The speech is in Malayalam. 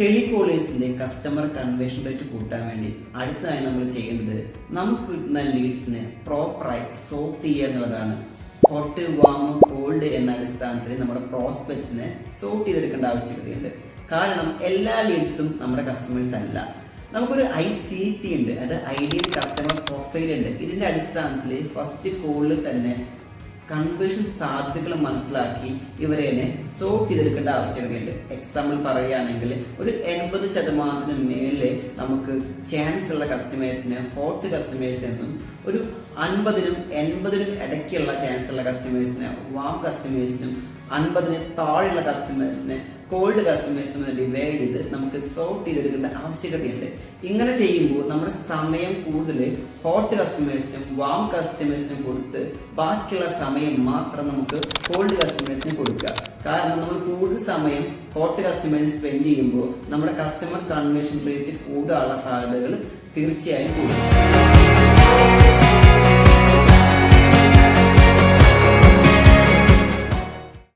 ടെലികോളേഴ്സിന്റെ കസ്റ്റമർ കൺവേഷൻ റേറ്റ് കൂട്ടാൻ വേണ്ടി അടുത്തതായി നമ്മൾ ചെയ്യുന്നത് നമുക്ക് കിട്ടുന്ന ലീഡ്സിനെ പ്രോപ്പറായി സോർട്ട് ചെയ്യുക എന്നുള്ളതാണ്. ഹോട്ട് വാം കോൾഡ് എന്ന അടിസ്ഥാനത്തിൽ നമ്മുടെ പ്രോസ്പെക്ട്സിനെ സോർട്ട് ചെയ്തെടുക്കേണ്ട ആവശ്യകതയുണ്ട്. കാരണം എല്ലാ ലീഡ്സും നമ്മുടെ കസ്റ്റമേഴ്സ് അല്ല. നമുക്കൊരു ഐ സി പി ഉണ്ട് അത് ഐഡിയൽ കസ്റ്റമർ പ്രൊഫൈൽ ഉണ്ട്. ഇതിന്റെ അടിസ്ഥാനത്തിൽ ഫസ്റ്റ് കോളിൽ തന്നെ കൺവേർഷൻ സാധ്യതകൾ മനസ്സിലാക്കി ഇവരെ തന്നെ സോർട്ട് ചെയ്തെടുക്കേണ്ട ആവശ്യകതയുണ്ട്. എക്സാമ്പിൾ പറയുകയാണെങ്കിൽ ഒരു എൺപത് ശതമാനത്തിന് മേളിൽ നമുക്ക് ചാൻസ് ഉള്ള കസ്റ്റമേഴ്സിനെ ഹോട്ട് കസ്റ്റമേഴ്സ് എന്നും ഒരു അൻപതിനും എൺപതിനും ഇടയ്ക്കുള്ള ചാൻസ് ഉള്ള കസ്റ്റമേഴ്സിന് വാം കസ്റ്റമേഴ്സിനും അൻപതിന് താഴെയുള്ള കസ്റ്റമേഴ്സിനെ കോൾഡ് കസ്റ്റമേഴ്സിനെ ഡിവൈഡ് ചെയ്ത് നമുക്ക് സോർട്ട് ചെയ്തെടുക്കേണ്ട ആവശ്യകതയുണ്ട്. ഇങ്ങനെ ചെയ്യുമ്പോൾ നമ്മുടെ സമയം കൂടുതൽ ഹോട്ട് കസ്റ്റമേഴ്സിനും വാം കസ്റ്റമേഴ്സിനും കൊടുത്ത് ബാക്കിയുള്ള സമയം മാത്രം നമുക്ക് കോൾഡ് കസ്റ്റമേഴ്സിന് കൊടുക്കുക. കാരണം നമ്മൾ കൂടുതൽ സമയം ഹോട്ട് കസ്റ്റമേഴ്സ് സ്പെൻഡ് ചെയ്യുമ്പോൾ നമ്മുടെ കസ്റ്റമർ കൺവേർഷൻ റേറ്റ് കൂടാനുള്ള സാധ്യതകൾ തീർച്ചയായും കൂടും.